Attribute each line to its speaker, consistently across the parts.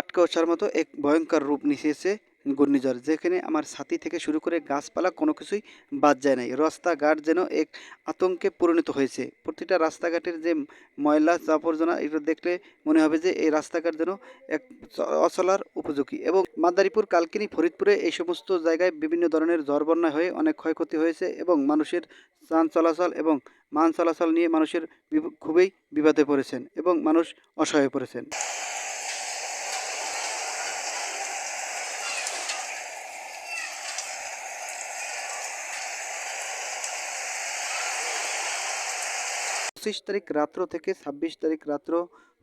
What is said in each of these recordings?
Speaker 1: আটকে ওঠার মতো এক ভয়ঙ্কর রূপ নিয়েছে ঘূর্ণিঝড়, যেখানে আমার ছাতি থেকে শুরু করে গাছপালা কোনো কিছুই বাদ যায় নাই। রাস্তাঘাট যেন এক আতঙ্কে পরিণত হয়েছে। প্রতিটা রাস্তাঘাটের যে ময়লা, আবর্জনা এগুলো দেখলে মনে হবে যে এই রাস্তাঘাট যেন এক অচলার উপযোগী। এবং মাদারীপুর, কালকিনি, ফরিদপুরে এই সমস্ত জায়গায় বিভিন্ন ধরনের ঝড় বন্যা হয়ে অনেক ক্ষয়ক্ষতি হয়েছে এবং মানুষের যান চলাচল এবং মান চলাচল নিয়ে মানুষের খুবই বিপদে পড়েছেন এবং মানুষ অসহায় পড়েছেন। পঁচিশ তারিখ রাত্র থেকে ছাব্বিশ তারিখ রাত্র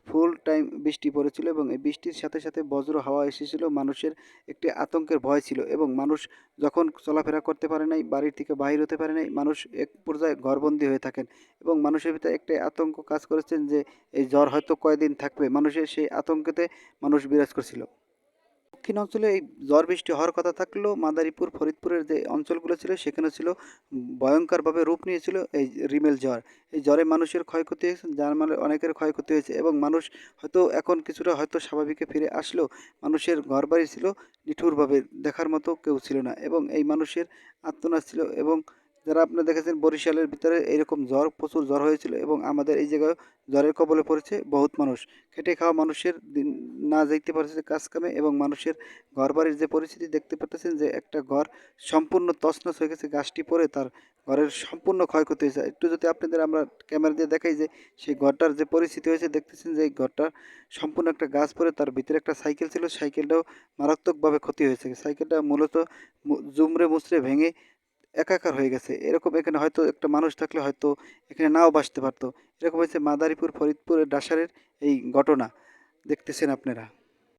Speaker 1: ফুল টাইম বৃষ্টি পড়েছিল এবং এই বৃষ্টির সাথে সাথে বজ্র হাওয়া এসেছিল। মানুষের একটি আতঙ্কের ভয় ছিল এবং মানুষ যখন চলাফেরা করতে পারে নাই, বাড়ির থেকে বাহির হতে পারে নাই, মানুষ এক পর্যায়ে ঘরবন্দি হয়ে থাকেন এবং মানুষের ভিতরে একটা আতঙ্ক কাজ করেছেন যে, এই জ্বর হয়তো কয়দিন থাকবে। মানুষের সেই আতঙ্কেতে মানুষ বিরাজ করছিল। দক্ষিণ অঞ্চলে এই ঝড় বৃষ্টি হওয়ার কথা থাকলেও মাদারীপুর, ফরিদপুরের যে অঞ্চলগুলো ছিল সেখানে ছিল ভয়ঙ্করভাবে রূপ নিয়েছিল এই রিমেল জ্বর এই জ্বরে মানুষের ক্ষয়ক্ষতি হয়েছে, যার মানে অনেকের ক্ষয়ক্ষতি হয়েছে এবং মানুষ হয়তো এখন কিছুটা হয়তো স্বাভাবিকে ফিরে আসলেও মানুষের ঘরবাড়ি ছিল নিঠুরভাবে দেখার মতো কেউ ছিল না এবং এই মানুষের আত্মনাশ ছিল এবং যারা আপনারা দেখেছেন বরিশালের ভিতরে এরকম জ্বর, প্রচুর জ্বর হয়েছিল এবং আমাদের এই জায়গায় জ্বরের কবলে পড়েছে বহুত মানুষ। খেটে খাওয়া মানুষের দিন না যাইতে পারছে কাজ কামে এবং মানুষের ঘর বাড়ির যে পরিস্থিতি দেখতে পাচ্ছেন যে একটা ঘর সম্পূর্ণ তছনছ হয়ে গেছে, গাছটি পরে তার ঘরের সম্পূর্ণ ক্ষয়ক্ষতি হয়েছে। একটু যদি আপনাদের আমরা ক্যামেরা দিয়ে দেখাই যে সেই ঘরটার যে পরিস্থিতি হয়েছে, দেখতেছেন যে এই ঘরটা সম্পূর্ণ একটা গাছ পরে তার ভিতরে একটা সাইকেল ছিল, সাইকেলটাও মারাত্মকভাবে ক্ষতি হয়েছে। সাইকেলটা মূলত জুমড়ে মুচড়ে ভেঙে একাকার হয়ে গেছে। এরকম এখানে হয়তো একটা মানুষ থাকলে হয়তো এখানে নাও বাঁচতে পারতো। এরকম হয়েছে মাদারীপুর ফরিদপুরের ডাসারের এই ঘটনা। দেখতেছেন আপনারা।